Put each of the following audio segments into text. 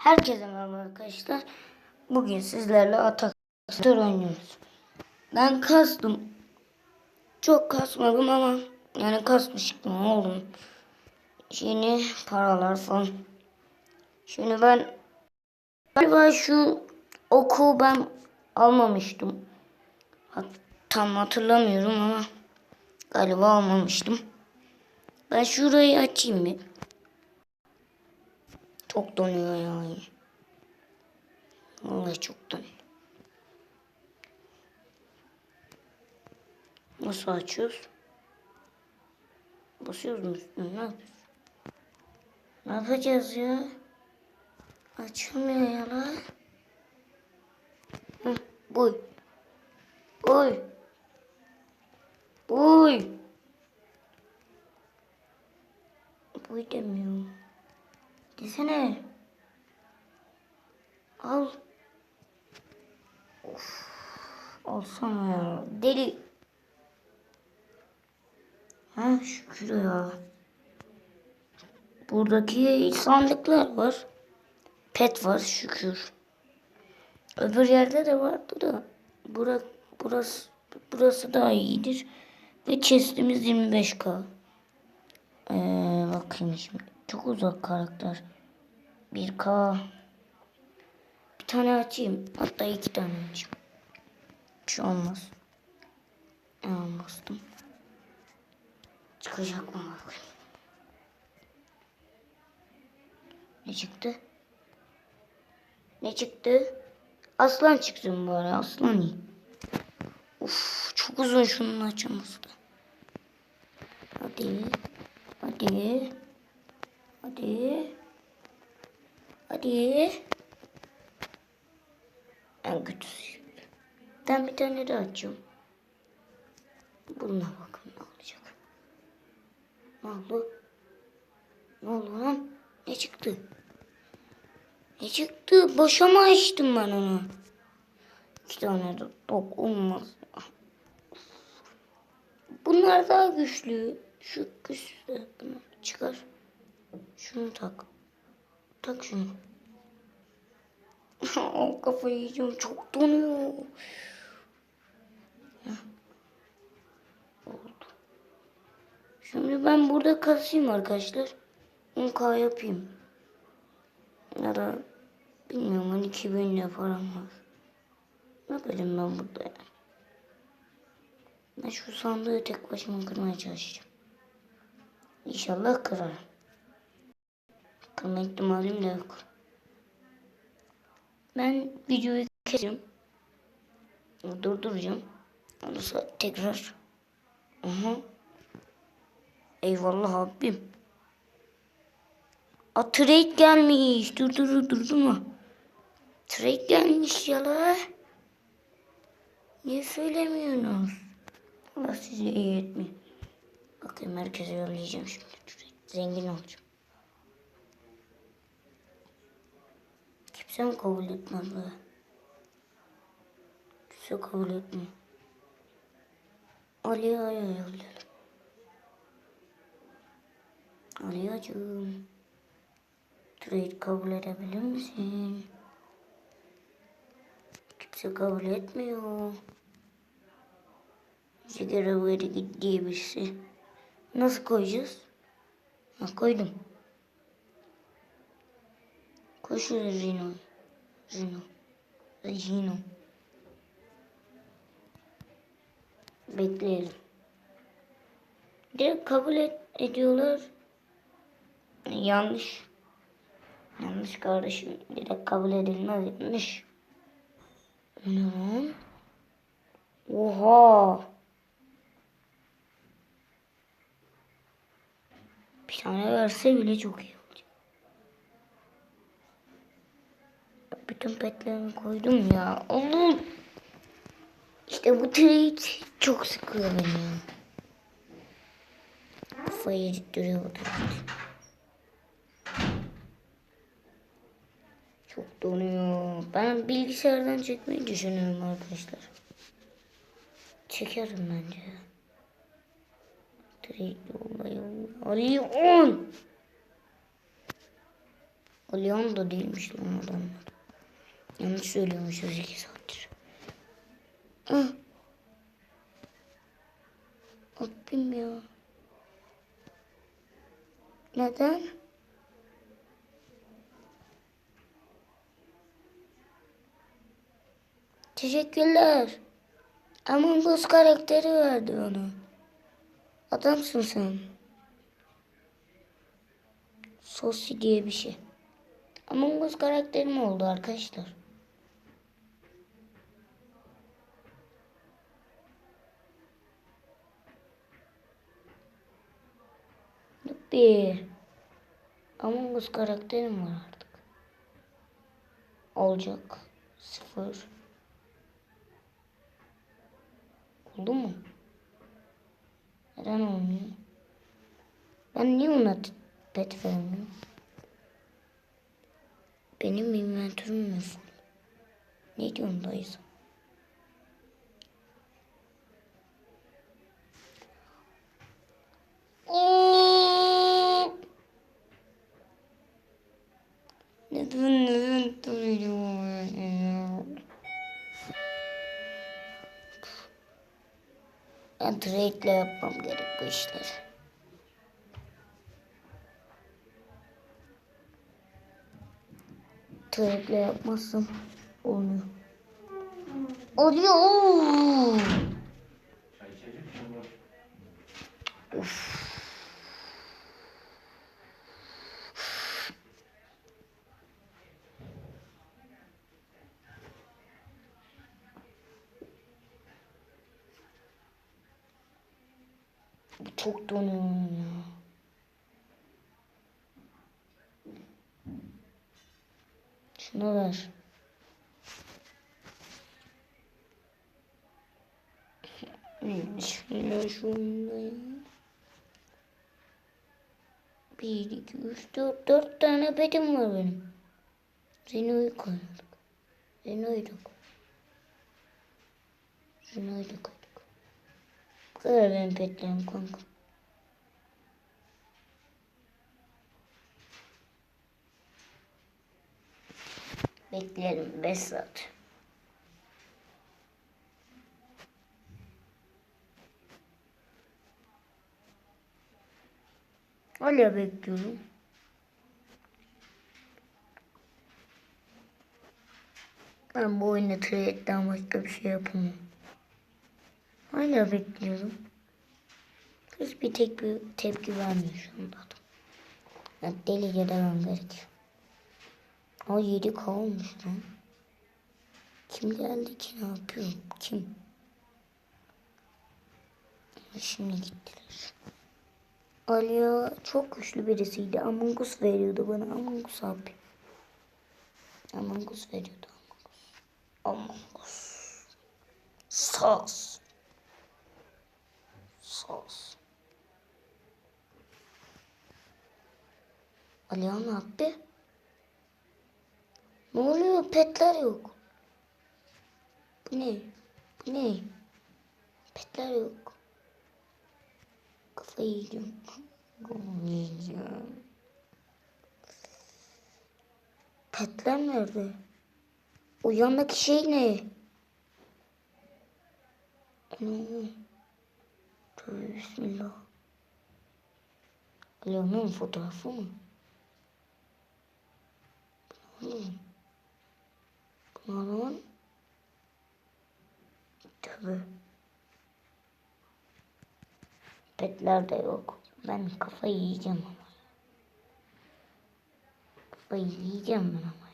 Herkese merhaba arkadaşlar. Bugün sizlerle atak oynuyoruz. Ben kastım. Çok kasmadım ama yani kasmıştım oğlum. Şimdi paralar falan. Şimdi ben galiba şu oku ben almamıştım. Tam hatırlamıyorum ama galiba almamıştım. Ben şurayı açayım bir. Çok donuyor yani. Vallahi çok donuyor. Nasıl açıyoruz? Basıyoruz mu üstüne? Ne yapıyoruz? Ne yapacağız ya? Açılmıyor ya lan. Hı, Buy. Buy. Buy. Buy demiyor. Desene. Al. Of. Alsana ya. Deli. Ha şükür ya. Buradaki sandıklar var. Pet var şükür. Öbür yerde de vardı da. Bura, burası, burası daha iyidir. Ve chestimiz 25k. Ee, bakayım şimdi. Çok uzak karakter. 1k. Bir tane açayım. Hatta iki tane açayım. Bir şey olmaz. Hemen bastım. Çıkacak mı bakayım. Ne çıktı? Ne çıktı? Aslan çıksın bari. Aslan iyi. Uf, çok uzun şunun açılması. Hadi. Hadi. Hadi. Hadi. En kötüsü. Ben bir tane daha açıyorum. Bununla bakın ne olacak. Ne oldu? Ne oldu lan? Ne çıktı? Ne çıktı? Boşa mı açtım ben onu? İki tane de top olmaz. Bunlar daha güçlü. Şu güçlü. Çıkar. Şunu tak. Tak şunu. kafayı yiyeceğim. Çok donuyor. Oldu. Şimdi ben burada kasayım arkadaşlar. 10k yapayım. Ya da bilmiyorum 12 bin ne param var. Ne bileyim ben burada yani. Ben şu sandığı tek başıma kırmaya çalışacağım. İnşallah kırarım. Kırma ihtimalim de yok. Ben videoyu keseceğim. Durduracağım. Ondan tekrar. Aha. Eyvallah abim. A trade gelmiş. Dur dur dur dur mu? Trade gelmiş ya la. Niye söylemiyorsunuz? Allah sizi iyi etmiyor. Bakayım herkese yollayacağım şimdi. Trade. Zengin olacağım. Mi kabul etmez be? Kimse kabul etmiyor. Ali'ye aya yollayalım. Aliyacığım. Trade kabul edebilir misin? Kimse kabul etmiyor. Sigara böyle gittiği birisi. Nasıl koyacağız? Ha koydum. Şuraya Rino. Rino. Rino. Bekleyelim. Direkt kabul et, ediyorlar. Yanlış. Yanlış kardeşim. Direkt kabul edilmez. Yanlış. Ne? Oha. Bir tane verse bile çok iyi olacak. Bütün petlerimi koydum ya. Oğlum. İşte bu trade çok sıkıyor beni ya. Kafayı yedirtiyor bu trade. Çok donuyor. Ben bilgisayardan çekmeyi düşünüyorum arkadaşlar. Çekerim bence. Yolla yolla. Ali 10. O Leon da değilmiş lan adamlar. Yanlış söylüyormuşuz iki saattir. Ah. Abim ya. Neden? Teşekkürler. Among Us karakteri verdi bana. Adamsın sen. Sosi diye bir şey. Among Us karakterim oldu arkadaşlar. Yuppi. Among Us karakterim var artık. Olacak. Sıfır. Oldu mu? Neden olmuyor? Ben niye ona pet vermiyorum? Benim inventörüm mü? Ne diyorsun dayı sen? Neden neden duruyorum? Ben yapmam gerek bu işleri. Trade'le yapmazsam olmuyor. Oluyor. oo! Bu çok donuyor ya. Şunu ver. Şunu ya. Bir, iki, üç, dört, dört tane petim var benim. Zeno'yu da koy. Zeno'yu da koyduk. Bu kadar benim petlerim kanka. Beklerim 5 saat. Hala bekliyorum. Ben bu oyunda trade'den başka bir şey yapamam. Hala bekliyorum. Hiç bir tek bir tepki vermiyor şu anda adam. Ya delice demem gerekiyor. O 7 kalmış lan. Kim geldi ki ne yapıyor? Kim? Şimdi gittiler. Aliya çok güçlü birisiydi. Among Us veriyordu bana. Among Us abi. Among Us veriyordu. Among Us. Among Us. Sas. Sas. Aliya ne yaptı? Ne oluyor? Petler yok. Bu ne? Bu ne? Petler yok. Kafayı yiyeceğim. Kafayı yiyeceğim. Petler nerede? O şey ne? Ana. Bismillah. Leon'un fotoğrafı mı? Hmm. Bunların Tabi. Petler de yok. Ben kafayı yiyeceğim ama. Kafayı yiyeceğim ben ama.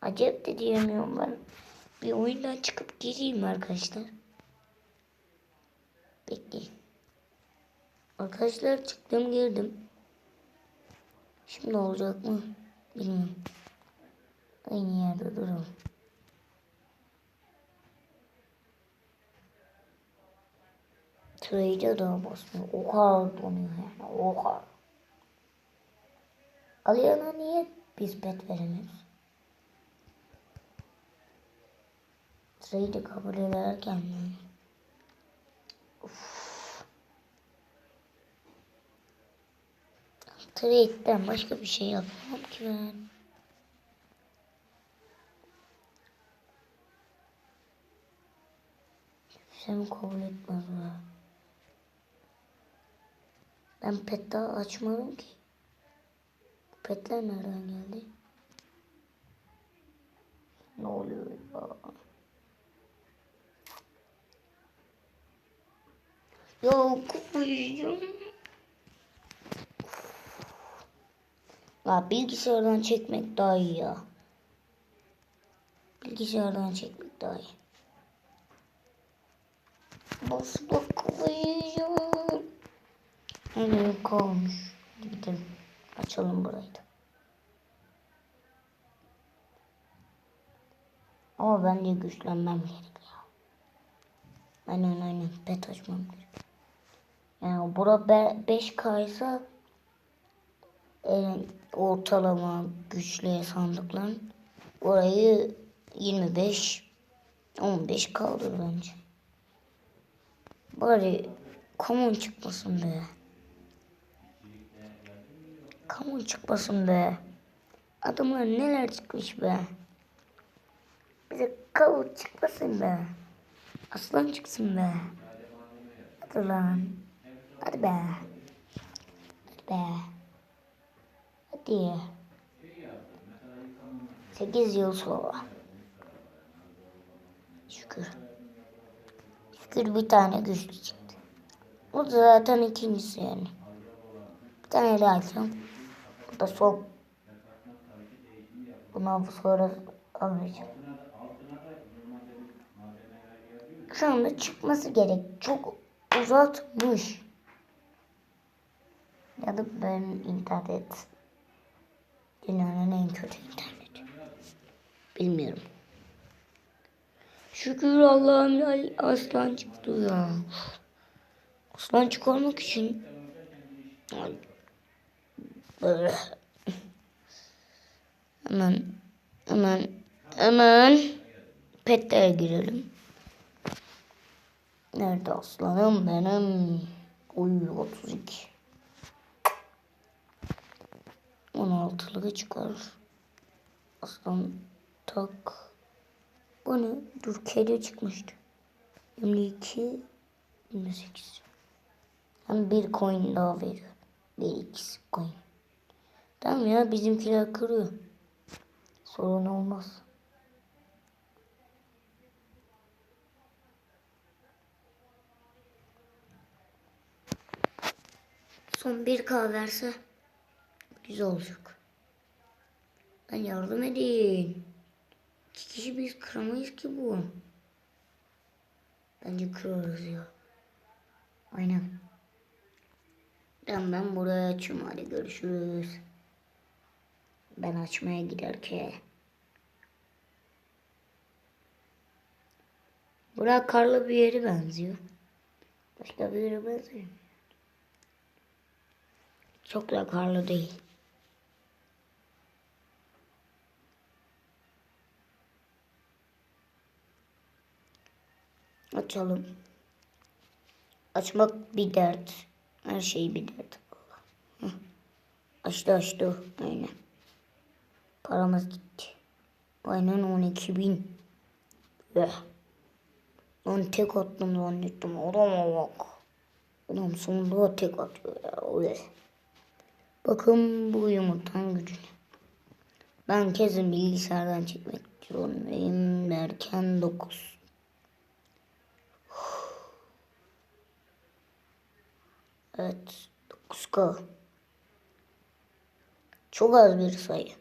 Acayip de diyemiyorum ben. Bir oyundan çıkıp gireyim arkadaşlar. Bekleyin. Arkadaşlar çıktım girdim. Şimdi olacak mı? Bilmiyorum. Aynı yerde duralım. Trade'e daha basmıyor. O kadar donuyor yani. O kadar. Aliyana niye biz pet veremiyoruz? Trade'i kabul ederken mi? Uf. Trade'den başka bir şey yapmam ki ben. Kimse kabul etmez be. Ben pet daha açmadım ki. Bu petler nereden geldi? Ne oluyor ya? Ya koyacağım. Ya bilgisayardan çekmek daha iyi ya. Bilgisayardan çekmek daha iyi. Bas bak koyacağım. Nereye kalmış? Gidelim. Açalım burayı da. Ama bence güçlenmem gerek ya. Aynen aynen. Pet açmam gerek. Yani bura 5K ise en ortalama güçlü sandıkların orayı 25 15 kaldır bence. Bari common çıkmasın be. Common çıkmasın be. Adamlar neler çıkmış be. Bize kavuk çıkmasın be. Aslan çıksın be. Hadi lan. Hadi be. Hadi be. Hadi. 8 yıl sonra. Şükür. Şükür bir tane güçlü çıktı. O da zaten ikincisi yani. Bir tane daha alacağım. Bu da son. Bundan sonra almayacağım. Şu anda çıkması gerek. Çok uzatmış. Ya da ben internet dünyanın en kötü interneti. Bilmiyorum. Şükür Allah'ım aslan çıktı ya. Aslan çıkarmak için hemen hemen hemen petlere girelim. Nerede aslanım benim? Oy 32. 16'lığı çıkar. Aslan tak. Bu ne? Dur kedi çıkmıştı. 22 28. Hem bir coin daha veriyor. Bir ikisi coin. Tamam ya bizimkiler kırıyor. Sorun olmaz. Son bir K verse güzel olacak. Ben yardım edeyim. İki kişi biz kıramayız ki bu. Bence kırarız ya. Aynen. Ben, ben buraya açayım hadi görüşürüz. Ben açmaya giderken. Bura karlı bir yere benziyor. Başka bir yere benziyor. Çok da karlı değil. Açalım. Açmak bir dert. Her şey bir dert. Heh. Açtı açtı. Aynen. Paramız gitti. Aynen 12 bin. Eh. Ben tek attım zannettim. Adama bak. Adam sonunda tek atıyor ya. Öyle. Bakın bu yumurtanın gücüne. Ben kesin bilgisayardan çekmek zorundayım derken 9. Evet. 9K. Çok az bir sayı.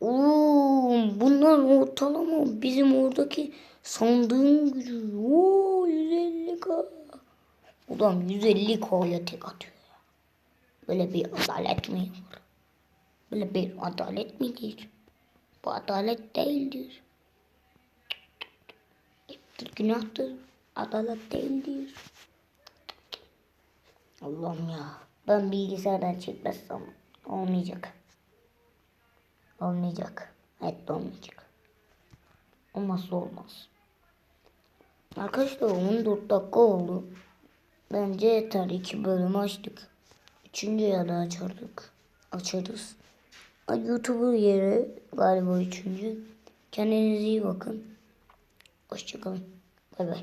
Oo, bunlar ortalama bizim oradaki sandığın gücü. Oo, 150K. Ulan 150K'ya tek atıyor. ya. Böyle bir adalet mi var? Böyle bir adalet midir? Bu adalet değildir. Günahtır. Adalet değildir. Allah'ım ya. Ben bilgisayardan çekmezsem olmayacak. Olmayacak. Evet olmayacak. Olmazsa olmaz. Arkadaşlar 14 dakika oldu. Bence yeter. iki bölüm açtık. Üçüncü ya da açardık. açarız. YouTube'u yeri galiba üçüncü. Kendinize iyi bakın. Hoşçakalın. Bay bay.